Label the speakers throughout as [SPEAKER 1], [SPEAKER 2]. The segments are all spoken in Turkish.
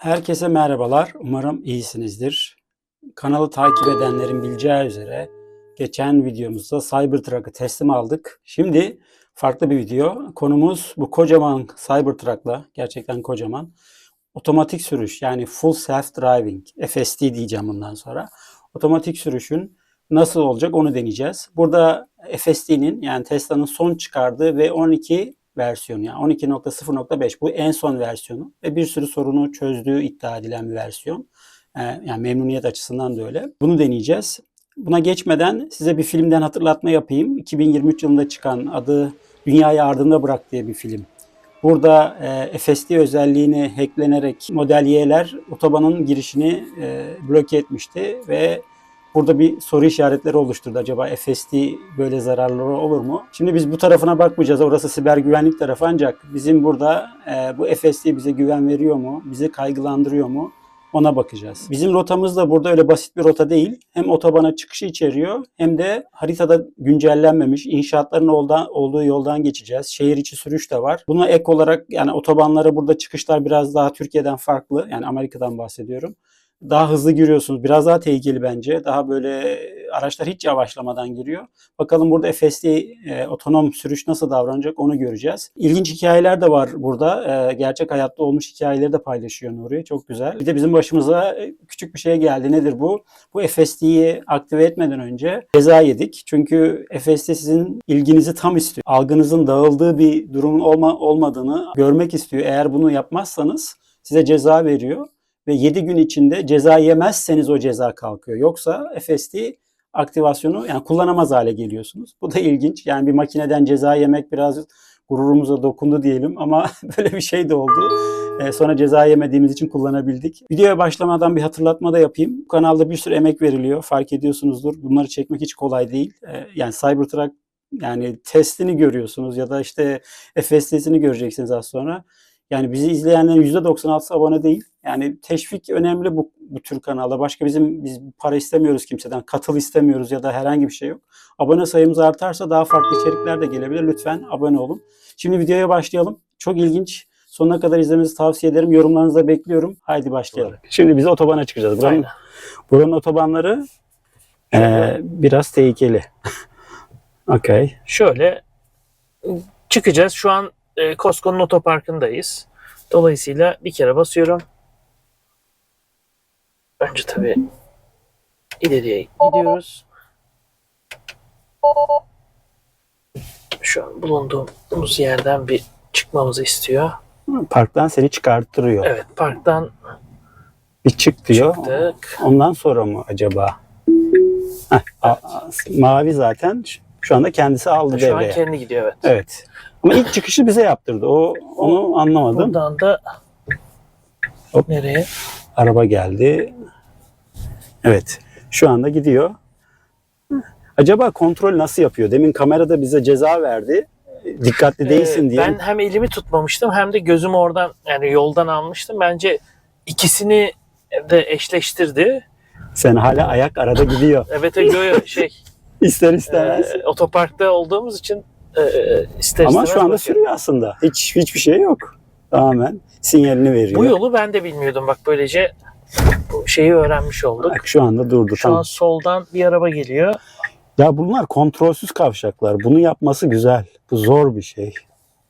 [SPEAKER 1] Herkese merhabalar. Umarım iyisinizdir. Kanalı takip edenlerin bileceği üzere geçen videomuzda Cybertruck'ı teslim aldık. Şimdi farklı bir video. Konumuz bu kocaman Cybertruck'la, gerçekten kocaman, otomatik sürüş yani Full Self Driving, FSD diyeceğim bundan sonra. Otomatik sürüşün nasıl olacak onu deneyeceğiz. Burada FSD'nin yani Tesla'nın son çıkardığı V12 versiyonu yani 12.0.5 bu en son versiyonu ve bir sürü sorunu çözdüğü iddia edilen bir versiyon. Ee, yani memnuniyet açısından da öyle. Bunu deneyeceğiz. Buna geçmeden size bir filmden hatırlatma yapayım. 2023 yılında çıkan adı Dünyayı Ardında Bırak diye bir film. Burada e, FSD özelliğini hacklenerek Model Y'ler otobanın girişini e, bloke etmişti ve burada bir soru işaretleri oluşturdu. Acaba FSD böyle zararları olur mu? Şimdi biz bu tarafına bakmayacağız. Orası siber güvenlik tarafı ancak bizim burada e, bu FSD bize güven veriyor mu? Bizi kaygılandırıyor mu? Ona bakacağız. Bizim rotamız da burada öyle basit bir rota değil. Hem otobana çıkışı içeriyor hem de haritada güncellenmemiş inşaatların olduğu yoldan geçeceğiz. Şehir içi sürüş de var. Buna ek olarak yani otobanlara burada çıkışlar biraz daha Türkiye'den farklı. Yani Amerika'dan bahsediyorum daha hızlı giriyorsunuz. Biraz daha tehlikeli bence. Daha böyle araçlar hiç yavaşlamadan giriyor. Bakalım burada FSD e, otonom sürüş nasıl davranacak onu göreceğiz. İlginç hikayeler de var burada. E, gerçek hayatta olmuş hikayeleri de paylaşıyor Nuri. Çok güzel. Bir de bizim başımıza e, küçük bir şey geldi. Nedir bu? Bu FSD'yi aktive etmeden önce ceza yedik. Çünkü FSD sizin ilginizi tam istiyor. Algınızın dağıldığı bir durumun olma, olmadığını görmek istiyor. Eğer bunu yapmazsanız size ceza veriyor ve 7 gün içinde ceza yemezseniz o ceza kalkıyor. Yoksa FSD aktivasyonu yani kullanamaz hale geliyorsunuz. Bu da ilginç. Yani bir makineden ceza yemek biraz gururumuza dokundu diyelim ama böyle bir şey de oldu. Ee, sonra ceza yemediğimiz için kullanabildik. Videoya başlamadan bir hatırlatma da yapayım. Bu kanalda bir sürü emek veriliyor. Fark ediyorsunuzdur. Bunları çekmek hiç kolay değil. Ee, yani Cybertruck yani testini görüyorsunuz ya da işte FSD'sini göreceksiniz az sonra. Yani bizi izleyenlerin %96'sı abone değil. Yani teşvik önemli bu, bu tür kanalda. Başka bizim biz para istemiyoruz kimseden. Katıl istemiyoruz ya da herhangi bir şey yok. Abone sayımız artarsa daha farklı içerikler de gelebilir. Lütfen abone olun. Şimdi videoya başlayalım. Çok ilginç. Sonuna kadar izlemenizi tavsiye ederim. Yorumlarınızı da bekliyorum. Haydi başlayalım. Şimdi biz otobana çıkacağız. Buranın,
[SPEAKER 2] Aynen.
[SPEAKER 1] buranın otobanları eee, biraz tehlikeli. Okey.
[SPEAKER 2] Şöyle çıkacağız. Şu an e, Costco'nun otoparkındayız. Dolayısıyla bir kere basıyorum. Önce tabii ileriye gidiyoruz. Şu an bulunduğumuz yerden bir çıkmamızı istiyor.
[SPEAKER 1] Parktan seni çıkarttırıyor.
[SPEAKER 2] Evet parktan
[SPEAKER 1] Bir çık diyor.
[SPEAKER 2] çıktık.
[SPEAKER 1] Ondan sonra mı acaba? Heh, a- mavi zaten şu anda kendisi aldı
[SPEAKER 2] Şu an
[SPEAKER 1] devreye.
[SPEAKER 2] kendi gidiyor evet.
[SPEAKER 1] Evet. Ama ilk çıkışı bize yaptırdı. O onu anlamadım.
[SPEAKER 2] Buradan da
[SPEAKER 1] Hop.
[SPEAKER 2] nereye?
[SPEAKER 1] Araba geldi. Evet. Şu anda gidiyor. Acaba kontrol nasıl yapıyor? Demin kamerada bize ceza verdi. Dikkatli değilsin
[SPEAKER 2] Ee,
[SPEAKER 1] diye.
[SPEAKER 2] Ben hem elimi tutmamıştım hem de gözümü oradan yani yoldan almıştım. Bence ikisini de eşleştirdi.
[SPEAKER 1] Sen hala ayak arada gidiyor.
[SPEAKER 2] Evet yo, şey
[SPEAKER 1] İster istemez.
[SPEAKER 2] e, otoparkta olduğumuz için e, ister
[SPEAKER 1] Ama şu anda
[SPEAKER 2] bakıyorum.
[SPEAKER 1] sürüyor aslında. Hiç hiçbir şey yok. Tamamen sinyalini veriyor.
[SPEAKER 2] Bu yolu ben de bilmiyordum bak böylece bu şeyi öğrenmiş olduk.
[SPEAKER 1] Bak şu anda durdu.
[SPEAKER 2] Şu
[SPEAKER 1] tamam.
[SPEAKER 2] an soldan bir araba geliyor.
[SPEAKER 1] Ya bunlar kontrolsüz kavşaklar. Bunu yapması güzel. Bu zor bir şey.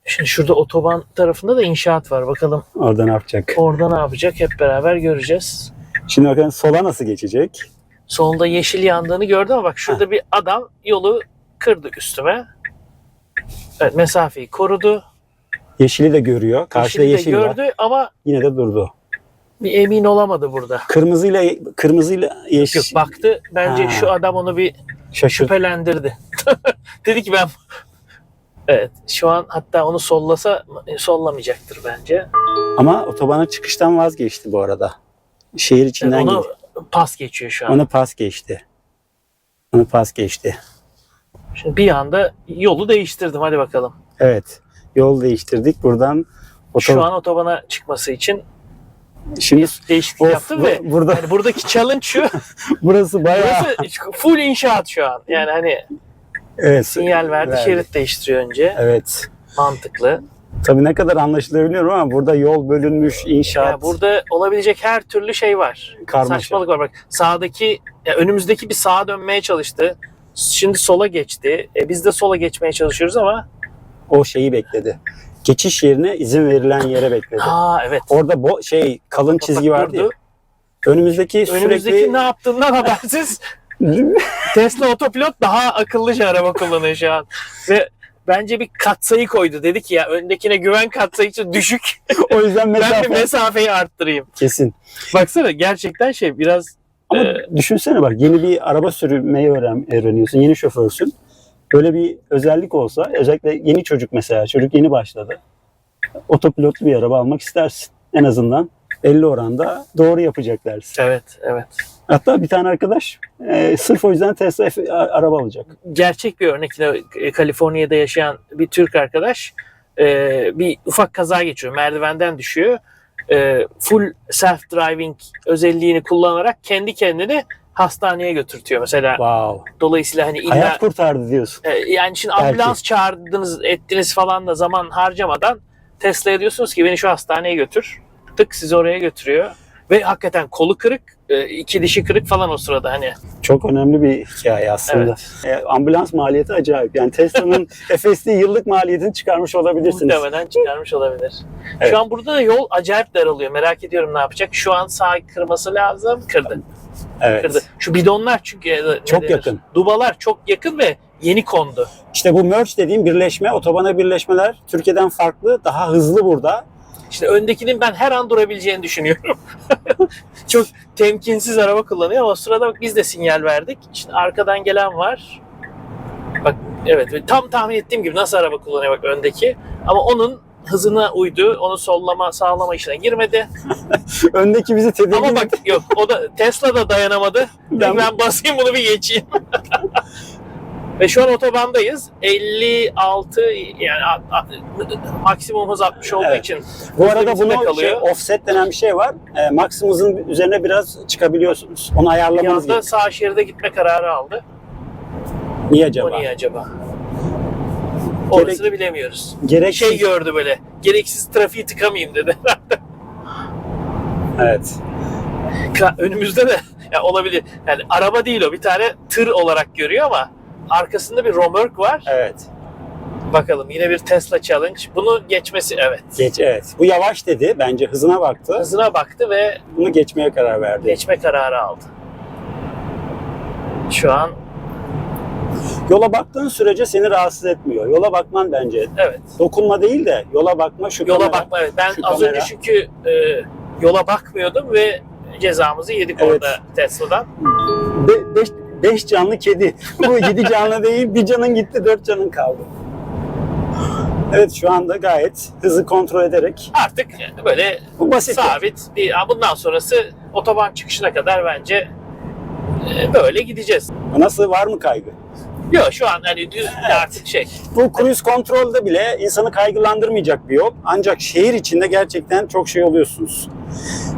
[SPEAKER 2] Şimdi şurada otoban tarafında da inşaat var. Bakalım
[SPEAKER 1] Orada ne yapacak?
[SPEAKER 2] orada ne yapacak hep beraber göreceğiz.
[SPEAKER 1] Şimdi bakın sola nasıl geçecek?
[SPEAKER 2] Solda yeşil yandığını gördüm ama bak şurada bir adam yolu kırdı üstüme. Evet, mesafeyi korudu.
[SPEAKER 1] Yeşili de görüyor. Karşıda
[SPEAKER 2] Yeşili de
[SPEAKER 1] yeşil var.
[SPEAKER 2] gördü ama
[SPEAKER 1] Yine de durdu.
[SPEAKER 2] bir emin olamadı burada.
[SPEAKER 1] Kırmızıyla kırmızıyla yeşil
[SPEAKER 2] Yok baktı bence
[SPEAKER 1] Ha.
[SPEAKER 2] şu adam onu bir
[SPEAKER 1] şaşırt.
[SPEAKER 2] şüphelendirdi. Dedi ki ben Evet şu an hatta onu sollasa sollamayacaktır bence.
[SPEAKER 1] Ama otobana çıkıştan vazgeçti bu arada. Şehir içinden
[SPEAKER 2] Yani onu
[SPEAKER 1] gidiyor.
[SPEAKER 2] pas geçiyor şu an.
[SPEAKER 1] Onu pas geçti. Onu pas geçti.
[SPEAKER 2] Şimdi bir anda yolu değiştirdim hadi bakalım.
[SPEAKER 1] Evet. Yol değiştirdik. Buradan
[SPEAKER 2] Şu
[SPEAKER 1] otoban.
[SPEAKER 2] an otobana çıkması için
[SPEAKER 1] Şimdi
[SPEAKER 2] değişiklik
[SPEAKER 1] Of,
[SPEAKER 2] yaptım
[SPEAKER 1] bu-
[SPEAKER 2] ve
[SPEAKER 1] burada
[SPEAKER 2] yani buradaki challenge şu.
[SPEAKER 1] burası bayağı
[SPEAKER 2] burası full inşaat şu an. Yani hani
[SPEAKER 1] evet.
[SPEAKER 2] sinyal verdi,
[SPEAKER 1] Verdi.
[SPEAKER 2] şerit değiştiriyor önce.
[SPEAKER 1] Evet.
[SPEAKER 2] Mantıklı.
[SPEAKER 1] Tabii ne kadar anlaşılıyor bilmiyorum ama burada yol bölünmüş, inşaat,
[SPEAKER 2] Yani burada olabilecek her türlü şey var.
[SPEAKER 1] karmaşa.
[SPEAKER 2] Saçmalık var bak. Sağdaki ya önümüzdeki bir sağa dönmeye çalıştı. Şimdi sola geçti. E, biz de sola geçmeye çalışıyoruz ama
[SPEAKER 1] O şeyi bekledi. Geçiş yerine izin verilen yere bekledi.
[SPEAKER 2] ha evet.
[SPEAKER 1] Orada bo şey kalın çizgi vardı ya.
[SPEAKER 2] durdu.
[SPEAKER 1] Önümüzdeki
[SPEAKER 2] Önümüzdeki
[SPEAKER 1] sürekli
[SPEAKER 2] ne yaptığından habersiz Tesla otopilot daha akıllıca araba kullanıyor şu an. Ve bence bir katsayı koydu. Dedi ki ya öndekine güven katsayısı düşük.
[SPEAKER 1] o yüzden
[SPEAKER 2] ben
[SPEAKER 1] mesafe
[SPEAKER 2] bir mesafeyi arttırayım.
[SPEAKER 1] kesin.
[SPEAKER 2] Baksana gerçekten şey biraz
[SPEAKER 1] Ama
[SPEAKER 2] Ee,
[SPEAKER 1] düşünsene bak yeni bir araba sürmeyi öğren, öğreniyorsun. Yeni şoförsün. Böyle bir özellik olsa özellikle yeni çocuk mesela çocuk yeni başladı. Otopilotlu bir araba almak istersin. En azından 50 oranda doğru yapacak dersin.
[SPEAKER 2] evet evet.
[SPEAKER 1] Hatta bir tane arkadaş e, sırf o yüzden Tesla F- araba alacak.
[SPEAKER 2] gerçek bir örnek yine e, Kaliforniya'da yaşayan bir Türk arkadaş e, bir ufak kaza geçiyor. Merdivenden düşüyor. E, full self driving özelliğini kullanarak kendi kendini hastaneye götürtüyor mesela.
[SPEAKER 1] Wow.
[SPEAKER 2] Dolayısıyla hani illa
[SPEAKER 1] Hayat kurtardı diyorsun.
[SPEAKER 2] e, yani şimdi
[SPEAKER 1] Belki.
[SPEAKER 2] ambulans çağırdınız ettiniz falan da zaman harcamadan Tesla'ya diyorsunuz ki beni şu hastaneye götür. Tık sizi oraya götürüyor. Ve hakikaten kolu kırık, iki dişi kırık falan o sırada hani.
[SPEAKER 1] Çok önemli bir hikaye aslında. E, ambulans maliyeti acayip. Yani Tesla'nın FSD yıllık maliyetini çıkarmış olabilirsiniz.
[SPEAKER 2] Muhtemelen çıkarmış olabilir.
[SPEAKER 1] Evet.
[SPEAKER 2] Şu an burada da yol acayip daralıyor. Merak ediyorum ne yapacak. Şu an sağ kırması lazım. Kırdı.
[SPEAKER 1] Evet.
[SPEAKER 2] Kırdı. Şu bidonlar çünkü e,
[SPEAKER 1] Çok
[SPEAKER 2] denir?
[SPEAKER 1] yakın.
[SPEAKER 2] Dubalar çok yakın ve yeni kondu.
[SPEAKER 1] İşte bu merge dediğim birleşme, otobana birleşmeler Türkiye'den farklı, daha hızlı burada.
[SPEAKER 2] İşte öndekinin ben her an durabileceğini düşünüyorum. çok temkinsiz araba kullanıyor ama sırada bak biz de sinyal verdik. Şimdi arkadan gelen var. Bak evet ve tam tahmin ettiğim gibi nasıl araba kullanıyor bak öndeki. Ama onun hızına uydu. Onu sollama, sağlama işine girmedi.
[SPEAKER 1] Öndeki bizi tedirgin
[SPEAKER 2] Ama bak yok o da Tesla da dayanamadı.
[SPEAKER 1] Ben-
[SPEAKER 2] Ben, basayım bunu bir geçeyim. Ve şu an otobandayız. 56 yani a- a- maksimum hız 60 olduğu
[SPEAKER 1] Evet.
[SPEAKER 2] için
[SPEAKER 1] Bu arada
[SPEAKER 2] limitinde
[SPEAKER 1] bunu şey, offset denen bir şey var. E, maksimumuzun üzerine biraz çıkabiliyorsunuz. Onu ayarlamanız gerekiyor.
[SPEAKER 2] sağ şeride gitme kararı aldı.
[SPEAKER 1] Niye acaba?
[SPEAKER 2] O niye acaba? Orasını bilemiyoruz.
[SPEAKER 1] Gerek
[SPEAKER 2] Şey gördü böyle. Gereksiz trafiği tıkamayayım dedi.
[SPEAKER 1] Evet.
[SPEAKER 2] Ka- Önümüzde de ya olabilir. Yani araba değil o. Bir tane tır olarak görüyor ama arkasında bir romörk var.
[SPEAKER 1] Evet.
[SPEAKER 2] Bakalım yine bir Tesla challenge. Bunu geçmesi evet.
[SPEAKER 1] Geç evet. Bu yavaş dedi. Bence hızına baktı.
[SPEAKER 2] Hızına baktı ve
[SPEAKER 1] Bunu geçmeye karar verdi.
[SPEAKER 2] geçme kararı aldı. Şu an
[SPEAKER 1] Yola baktığın sürece seni rahatsız etmiyor. Yola bakman bence.
[SPEAKER 2] evet.
[SPEAKER 1] Dokunma değil de yola bakma şu
[SPEAKER 2] Yola
[SPEAKER 1] kamera.
[SPEAKER 2] bakma evet. Ben
[SPEAKER 1] Şu
[SPEAKER 2] az
[SPEAKER 1] kamera.
[SPEAKER 2] önce çünkü e, yola bakmıyordum ve cezamızı yedik
[SPEAKER 1] Evet.
[SPEAKER 2] orada Tesla'dan.
[SPEAKER 1] Be- beş, beş canlı kedi. Bu yedi canlı değil. Bir canın gitti, dört canın kaldı. Evet şu anda gayet hızı kontrol ederek
[SPEAKER 2] Artık böyle
[SPEAKER 1] bu basit.
[SPEAKER 2] sabit bir ha, bundan sonrası otoban çıkışına kadar bence e, böyle gideceğiz.
[SPEAKER 1] Nasıl var mı kaygı?
[SPEAKER 2] Yok şu an hani düz artık şey.
[SPEAKER 1] Bu cruise kontrolde bile insanı kaygılandırmayacak bir yol. Ancak şehir içinde gerçekten çok şey oluyorsunuz.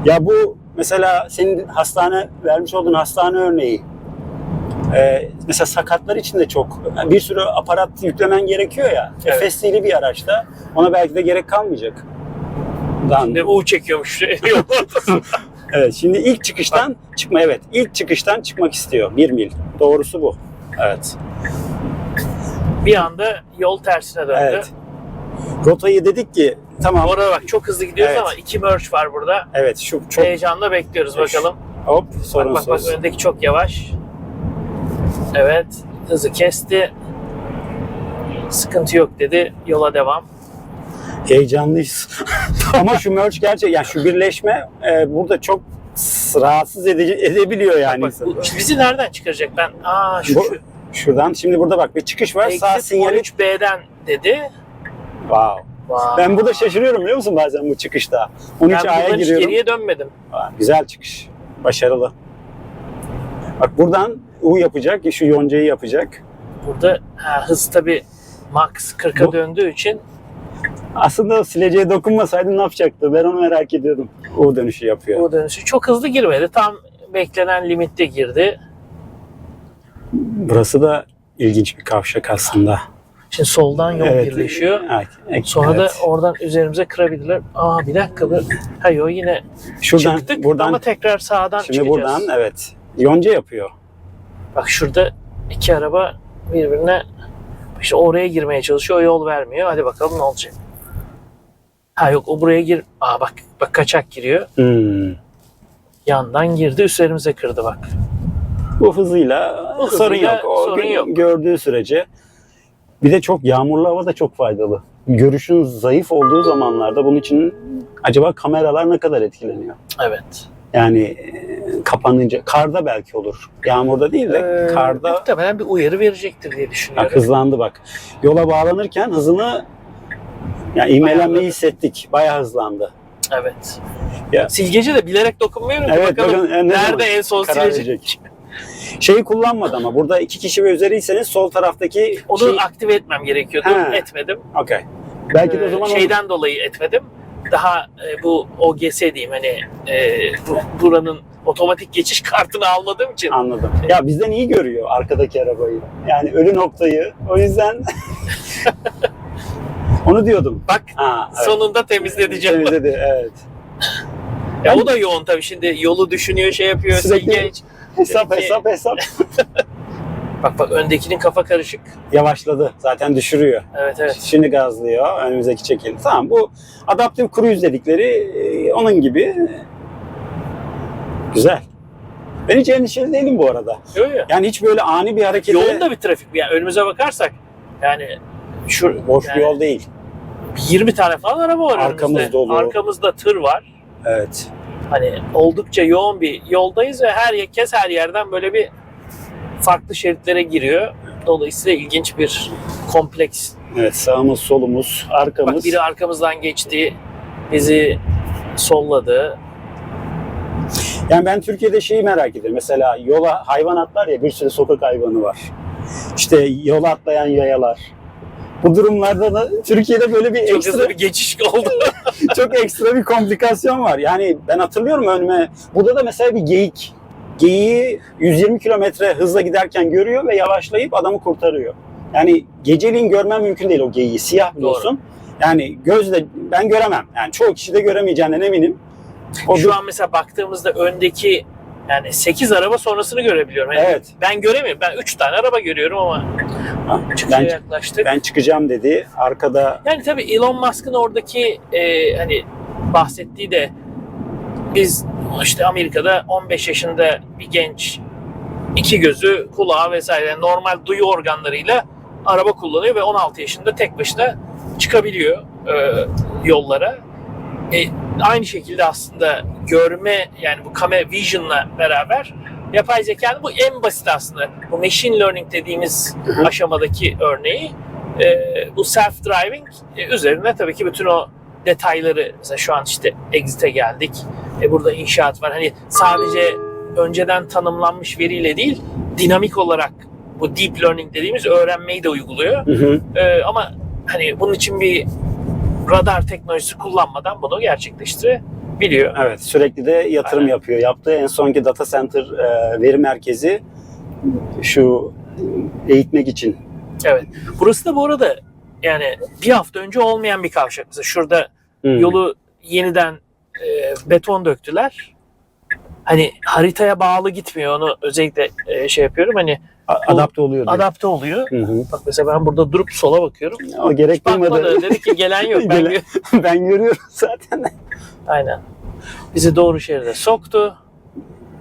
[SPEAKER 1] Ya bu mesela senin hastane vermiş olduğun hastane örneği. Ee, mesela sakatlar için de çok bir sürü aparat yüklemen gerekiyor ya.
[SPEAKER 2] Evet.
[SPEAKER 1] FSD'li bir araçta ona belki de gerek kalmayacak. Dan.
[SPEAKER 2] Ne U çekiyormuş.
[SPEAKER 1] Evet şimdi ilk çıkıştan çıkma evet. ilk çıkıştan çıkmak istiyor. Bir mil. Doğrusu bu. Evet.
[SPEAKER 2] bir anda yol tersine döndü.
[SPEAKER 1] Evet. Rotayı dedik ki tamam.
[SPEAKER 2] Orada bak çok hızlı gidiyoruz
[SPEAKER 1] Evet.
[SPEAKER 2] ama iki merge var burada.
[SPEAKER 1] Evet şu çok
[SPEAKER 2] Heyecanla bekliyoruz
[SPEAKER 1] Eş.
[SPEAKER 2] bakalım.
[SPEAKER 1] hop
[SPEAKER 2] Bak bak
[SPEAKER 1] sorunsuz.
[SPEAKER 2] bak öndeki çok yavaş. Evet hızı kesti. Sıkıntı yok dedi. Yola devam.
[SPEAKER 1] Heyecanlıyız. Ama şu merge gerçek yani şu birleşme e, burada çok rahatsız edici edebiliyor yani.
[SPEAKER 2] Bak, bu, bizi nereden çıkaracak ben? Aa şu,
[SPEAKER 1] Bu-
[SPEAKER 2] şu.
[SPEAKER 1] Şuradan şimdi burada bak bir çıkış var. Sağ sinyali.
[SPEAKER 2] 13B'den dedi.
[SPEAKER 1] Wow.
[SPEAKER 2] Vay.
[SPEAKER 1] Ben burada şaşırıyorum biliyor musun bazen bu çıkışta. 13
[SPEAKER 2] ben
[SPEAKER 1] A'ya giriyorum.
[SPEAKER 2] geriye dönmedim.
[SPEAKER 1] Aa, güzel çıkış. Başarılı. Bak buradan U yapacak, şu yoncayı yapacak.
[SPEAKER 2] Burada ha, hız tabi max 40'a
[SPEAKER 1] Bu-
[SPEAKER 2] döndüğü için
[SPEAKER 1] Aslında sileceğe dokunmasaydı ne yapacaktı? Ben onu merak ediyordum. U dönüşü yapıyor.
[SPEAKER 2] bu dönüşü çok hızlı girmedi. Tam beklenen limitte girdi.
[SPEAKER 1] Burası da ilginç bir kavşak aslında.
[SPEAKER 2] Şimdi soldan yol
[SPEAKER 1] Evet.
[SPEAKER 2] birleşiyor.
[SPEAKER 1] Evet, evet.
[SPEAKER 2] Sonra da oradan üzerimize kırabilirler. Aa bir dakika bu. Hayır yine
[SPEAKER 1] şuradan
[SPEAKER 2] çıktık
[SPEAKER 1] buradan
[SPEAKER 2] ama tekrar sağdan
[SPEAKER 1] şimdi
[SPEAKER 2] çıkacağız.
[SPEAKER 1] buradan evet. Yonca yapıyor.
[SPEAKER 2] Bak şurada iki araba birbirine işte oraya girmeye çalışıyor. Yol vermiyor. Hadi bakalım ne olacak. Ha yok o buraya gir. Aa bak bak kaçak giriyor.
[SPEAKER 1] Hmm.
[SPEAKER 2] Yandan girdi üzerimize kırdı bak.
[SPEAKER 1] Bu hızıyla
[SPEAKER 2] Bu
[SPEAKER 1] sorun
[SPEAKER 2] hızıyla
[SPEAKER 1] yok. O
[SPEAKER 2] sorun yok.
[SPEAKER 1] gördüğü sürece. Bir de çok yağmurlu hava da çok faydalı. Görüşün zayıf olduğu zamanlarda bunun için acaba kameralar ne kadar etkileniyor?
[SPEAKER 2] Evet.
[SPEAKER 1] Yani e, kapanınca karda belki olur. Yağmurda değil de
[SPEAKER 2] Ee,
[SPEAKER 1] karda
[SPEAKER 2] Muhtemelen bir uyarı verecektir diye düşünüyorum.
[SPEAKER 1] bak hızlandı bak. Yola bağlanırken hızını yani ivmelenmeyi
[SPEAKER 2] Ayarladı.
[SPEAKER 1] hissettik. Bayağı hızlandı.
[SPEAKER 2] Evet.
[SPEAKER 1] Ya.
[SPEAKER 2] Silgeci de bilerek dokunmuyorum
[SPEAKER 1] Evet,
[SPEAKER 2] bakalım
[SPEAKER 1] bakın, e, ne
[SPEAKER 2] nerede
[SPEAKER 1] zaman
[SPEAKER 2] en son
[SPEAKER 1] karar
[SPEAKER 2] silecek.
[SPEAKER 1] verecek. Şeyi kullanmadı ama burada iki kişi ve üzeriyseniz sol taraftaki
[SPEAKER 2] Onu
[SPEAKER 1] şey...
[SPEAKER 2] aktive etmem gerekiyordu.
[SPEAKER 1] Ha.
[SPEAKER 2] Etmedim.
[SPEAKER 1] Okey. Belki de o
[SPEAKER 2] Ee,
[SPEAKER 1] zaman
[SPEAKER 2] şeyden dolayı etmedim. Daha e, bu OGS diyeyim hani e, bu, buranın otomatik geçiş kartını almadığım için
[SPEAKER 1] Anladım. Ya bizden iyi görüyor arkadaki arabayı. Yani ölü noktayı. O yüzden onu diyordum.
[SPEAKER 2] bak
[SPEAKER 1] Ha, evet.
[SPEAKER 2] sonunda temizleyeceğim.
[SPEAKER 1] Temizledi, evet.
[SPEAKER 2] Ya o da yoğun tabii şimdi yolu düşünüyor şey yapıyor
[SPEAKER 1] Sürekli-
[SPEAKER 2] silgeç.
[SPEAKER 1] Hesap hesap hesap.
[SPEAKER 2] Bak bak öndekinin kafa karışık.
[SPEAKER 1] Yavaşladı. Zaten düşürüyor.
[SPEAKER 2] Evet evet.
[SPEAKER 1] Şimdi gazlıyor. Önümüzdeki çekildi. Tamam bu adaptif cruise dedikleri e, onun gibi. Güzel. Ben hiç endişeli değilim bu arada.
[SPEAKER 2] Yok yok.
[SPEAKER 1] Yani hiç böyle ani bir harekete
[SPEAKER 2] Yoğun da bir trafik. Yani önümüze bakarsak yani şu
[SPEAKER 1] boş
[SPEAKER 2] yani
[SPEAKER 1] bir yol değil.
[SPEAKER 2] 20 tane falan araba var
[SPEAKER 1] Arkamız
[SPEAKER 2] önümüzde.
[SPEAKER 1] dolu.
[SPEAKER 2] Arkamızda tır var.
[SPEAKER 1] Evet.
[SPEAKER 2] Hani oldukça yoğun bir yoldayız ve her kez her yerden böyle bir farklı şeritlere giriyor. Dolayısıyla ilginç bir kompleks.
[SPEAKER 1] Evet sağımız solumuz arkamız.
[SPEAKER 2] Bak biri arkamızdan geçti, bizi solladı.
[SPEAKER 1] Yani ben Türkiye'de şeyi merak ediyorum. Mesela yola hayvan atlar ya bir sürü sokak hayvanı var. İşte yola atlayan yayalar. Bu durumlarda da Türkiye'de böyle bir
[SPEAKER 2] Çok
[SPEAKER 1] ekstra
[SPEAKER 2] bir geçiş oldu.
[SPEAKER 1] çok ekstra bir komplikasyon var. Yani ben hatırlıyorum önüme. Burada da mesela bir geyik. Geyiği 120 kilometre hızla giderken görüyor ve yavaşlayıp adamı kurtarıyor. Yani geceliğin görmem mümkün değil o geyiği. Siyah biliyorsun. Yani gözle ben göremem. Yani çoğu kişi de göremeyeceğinden eminim. O
[SPEAKER 2] Şu
[SPEAKER 1] bir-
[SPEAKER 2] an mesela baktığımızda öndeki yani 8 araba sonrasını görebiliyorum. Yani
[SPEAKER 1] Evet.
[SPEAKER 2] Ben göremiyorum. Ben 3 tane araba görüyorum ama
[SPEAKER 1] Ha, ben,
[SPEAKER 2] yaklaştık.
[SPEAKER 1] ben çıkacağım dedi. Arkada
[SPEAKER 2] Yani tabii Elon Musk'ın oradaki e, hani bahsettiği de biz işte Amerika'da 15 yaşında bir genç iki gözü, kulağı vesaire normal duyu organlarıyla araba kullanıyor ve 16 yaşında tek başına çıkabiliyor e, yollara. E, aynı şekilde aslında görme yani bu kamera vision'la beraber yapay zekanın bu en basit aslında. Bu machine learning dediğimiz
[SPEAKER 1] hı.
[SPEAKER 2] aşamadaki örneği e, bu self driving e, üzerine tabii ki bütün o detayları mesela şu an işte exit'e geldik. E, burada inşaat var. Hani sadece önceden tanımlanmış veriyle değil dinamik olarak bu deep learning dediğimiz öğrenmeyi de uyguluyor.
[SPEAKER 1] Hı hı.
[SPEAKER 2] E, ama hani bunun için bir radar teknolojisi kullanmadan bunu gerçekleştirebiliyor.
[SPEAKER 1] Evet sürekli de yatırım
[SPEAKER 2] Aynen.
[SPEAKER 1] yapıyor. Yaptığı en sonki data center e, veri merkezi şu eğitmek için.
[SPEAKER 2] Evet. Burası da bu arada yani bir hafta önce olmayan bir kavşak. Mesela şurada
[SPEAKER 1] Hmm.
[SPEAKER 2] yolu yeniden e, beton döktüler. Hani haritaya bağlı gitmiyor onu özellikle e, şey yapıyorum hani
[SPEAKER 1] adapte oluyor. diyor.
[SPEAKER 2] adapte oluyor.
[SPEAKER 1] Hı hı.
[SPEAKER 2] Bak mesela ben burada durup sola bakıyorum.
[SPEAKER 1] O gerek duymadı.
[SPEAKER 2] Dedi ki gelen yok. Ben
[SPEAKER 1] Gelen- ben görüyorum zaten.
[SPEAKER 2] Aynen. Bizi doğru şeride soktu.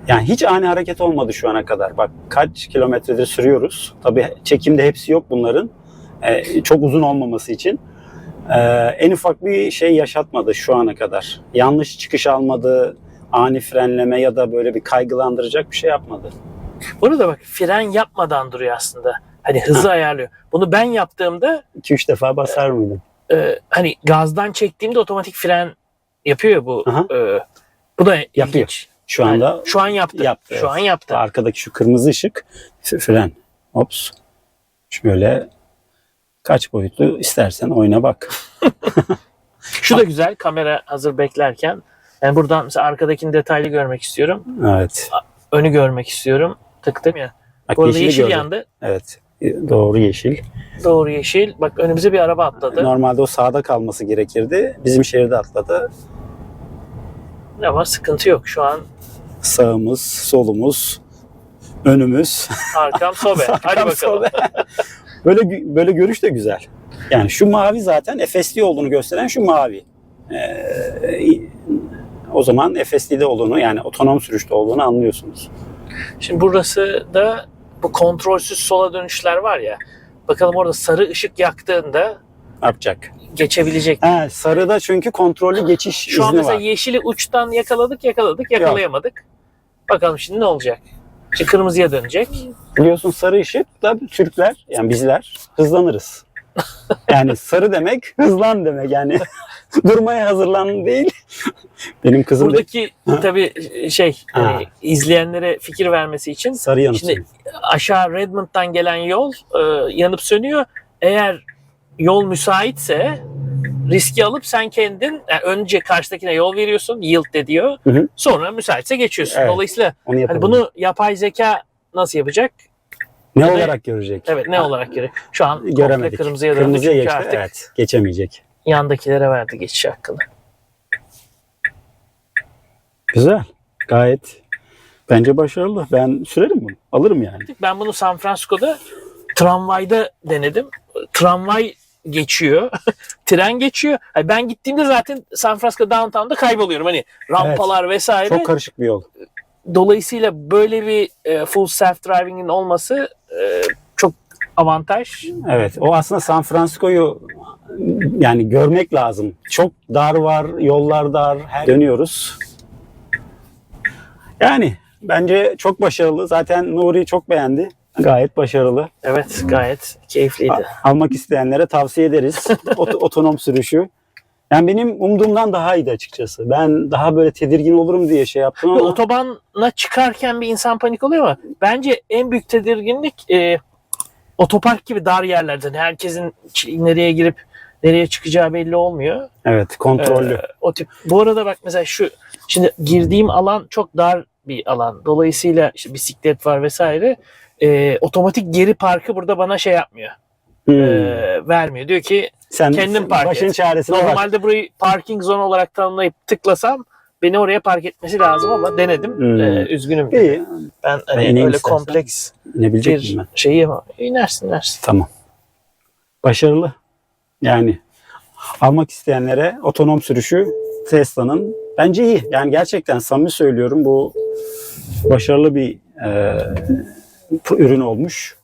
[SPEAKER 1] Yani hiç ani hareket olmadı şu ana kadar. Bak kaç kilometredir sürüyoruz. Tabii çekimde hepsi yok bunların. Ee, çok uzun olmaması için. Ee, en ufak bir şey yaşatmadı şu ana kadar. Yanlış çıkış almadı, ani frenleme ya da böyle bir kaygılandıracak bir şey yapmadı.
[SPEAKER 2] Bunu da bak fren yapmadan duruyor aslında. Hani hızı ayarlıyor. Bunu ben yaptığımda
[SPEAKER 1] 2-3 defa basar mıydın?
[SPEAKER 2] e, hani gazdan çektiğimde otomatik fren yapıyor ya bu.
[SPEAKER 1] Aha.
[SPEAKER 2] e, bu da
[SPEAKER 1] Yapıyor.
[SPEAKER 2] ilginç.
[SPEAKER 1] Şu anda
[SPEAKER 2] Yani şu an yaptı.
[SPEAKER 1] yaptı,
[SPEAKER 2] Şu an yaptı.
[SPEAKER 1] arkadaki şu kırmızı ışık fren. Ops. Şöyle kaç boyutlu istersen oyna bak.
[SPEAKER 2] Şu da güzel kamera hazır beklerken. Yani buradan mesela arkadakini detaylı görmek istiyorum.
[SPEAKER 1] Evet.
[SPEAKER 2] Önü görmek istiyorum. Tıktım ya.
[SPEAKER 1] Bak
[SPEAKER 2] Bu arada yeşil
[SPEAKER 1] gördüm.
[SPEAKER 2] yandı.
[SPEAKER 1] Evet. Doğru yeşil.
[SPEAKER 2] Doğru yeşil. Bak önümüze bir araba atladı.
[SPEAKER 1] Normalde o sağda kalması gerekirdi. Bizim şeride atladı.
[SPEAKER 2] Ama sıkıntı yok. Şu an
[SPEAKER 1] Sağımız, solumuz, önümüz.
[SPEAKER 2] arkam sobe. Hadi
[SPEAKER 1] Arkam
[SPEAKER 2] bakalım.
[SPEAKER 1] sobe. Böyle böyle görüş de güzel. Yani şu mavi zaten FSD olduğunu gösteren şu mavi. Ee, o zaman FSD'de olduğunu yani otonom sürüşte olduğunu anlıyorsunuz.
[SPEAKER 2] Şimdi burası da bu kontrolsüz sola dönüşler var ya. Bakalım orada sarı ışık yaktığında
[SPEAKER 1] Ne yapacak?
[SPEAKER 2] geçebilecek.
[SPEAKER 1] He, sarıda çünkü kontrollü geçiş
[SPEAKER 2] Şu an
[SPEAKER 1] izni
[SPEAKER 2] mesela
[SPEAKER 1] var.
[SPEAKER 2] yeşili uçtan yakaladık yakaladık yakalayamadık. Bakalım şimdi ne olacak? Şimdi kırmızıya dönecek.
[SPEAKER 1] Biliyorsun sarı ışıkla Türkler yani bizler hızlanırız. Yani sarı demek hızlan demek yani. Durmaya hazırlan değil. Benim kızım da
[SPEAKER 2] Buradaki tabii şey
[SPEAKER 1] Ha.
[SPEAKER 2] e, izleyenlere fikir vermesi için
[SPEAKER 1] sarı yanıt.
[SPEAKER 2] Şimdi aşağı Redmond'dan gelen yol e, yanıp sönüyor. Eğer yol müsaitse riski alıp sen kendin yani önce karşıdakine yol veriyorsun, yield de diyor.
[SPEAKER 1] Hı hı.
[SPEAKER 2] Sonra müsaitse geçiyorsun.
[SPEAKER 1] Evet.
[SPEAKER 2] Dolayısıyla hani bunu yapay zeka nasıl yapacak?
[SPEAKER 1] ne
[SPEAKER 2] Hani-
[SPEAKER 1] olarak görecek?
[SPEAKER 2] Evet ne olarak göre? Şu an
[SPEAKER 1] Göremedik.
[SPEAKER 2] kırmızıya döndü
[SPEAKER 1] Kırmızıya
[SPEAKER 2] çünkü
[SPEAKER 1] geçti.
[SPEAKER 2] artık
[SPEAKER 1] Evet. Geçemeyecek.
[SPEAKER 2] yandakilere verdi geçiş hakkını.
[SPEAKER 1] Güzel. Gayet bence başarılı. Ben sürerim bunu. Alırım yani.
[SPEAKER 2] Ben bunu San Francisco'da tramvayda denedim. Tramvay geçiyor. Tren geçiyor. Hani ben gittiğimde zaten San Francisco downtown'da kayboluyorum. Hani rampalar vesaire.
[SPEAKER 1] Çok karışık bir yol.
[SPEAKER 2] Dolayısıyla böyle bir e, full self driving'in olması e, çok avantaj.
[SPEAKER 1] Evet. O aslında San Francisco'yu yani görmek lazım. Çok dar var, yollar dar. Her dönüyoruz. Yani bence çok başarılı. Zaten Nuri çok beğendi. Gayet başarılı.
[SPEAKER 2] Evet gayet keyifliydi.
[SPEAKER 1] A- Almak isteyenlere tavsiye ederiz. Ot- otonom sürüşü. Yani benim umduğumdan daha iyiydi açıkçası. Ben daha böyle tedirgin olurum diye şey yaptım ama
[SPEAKER 2] otobana çıkarken bir insan panik oluyor ama bence en büyük tedirginlik e, otopark gibi dar yerlerden herkesin nereye girip nereye çıkacağı belli olmuyor.
[SPEAKER 1] evet kontrollü.
[SPEAKER 2] Ee, o tip. Bu arada bak mesela şu şimdi girdiğim alan çok dar bir alan. Dolayısıyla işte bisiklet var vesaire. Ee, otomatik geri parkı burada bana şey yapmıyor.
[SPEAKER 1] Hmm.
[SPEAKER 2] Ee, vermiyor. Diyor ki
[SPEAKER 1] Sen
[SPEAKER 2] kendin park
[SPEAKER 1] başın
[SPEAKER 2] et.
[SPEAKER 1] çaresine bak.
[SPEAKER 2] normalde burayı parking zone olarak tanımlayıp tıklasam beni oraya park etmesi lazım ama denedim.
[SPEAKER 1] Hmm.
[SPEAKER 2] Ee, üzgünüm.
[SPEAKER 1] İyi.
[SPEAKER 2] Ben
[SPEAKER 1] Ben
[SPEAKER 2] hani öyle
[SPEAKER 1] istersen.
[SPEAKER 2] kompleks
[SPEAKER 1] İnebilecek
[SPEAKER 2] bir
[SPEAKER 1] ben?
[SPEAKER 2] şeyi ama inersin inersin.
[SPEAKER 1] Tamam. Başarılı. Yani almak isteyenlere otonom sürüşü Tesla'nın bence iyi. Yani gerçekten samimi söylüyorum bu başarılı bir e, ürün olmuş.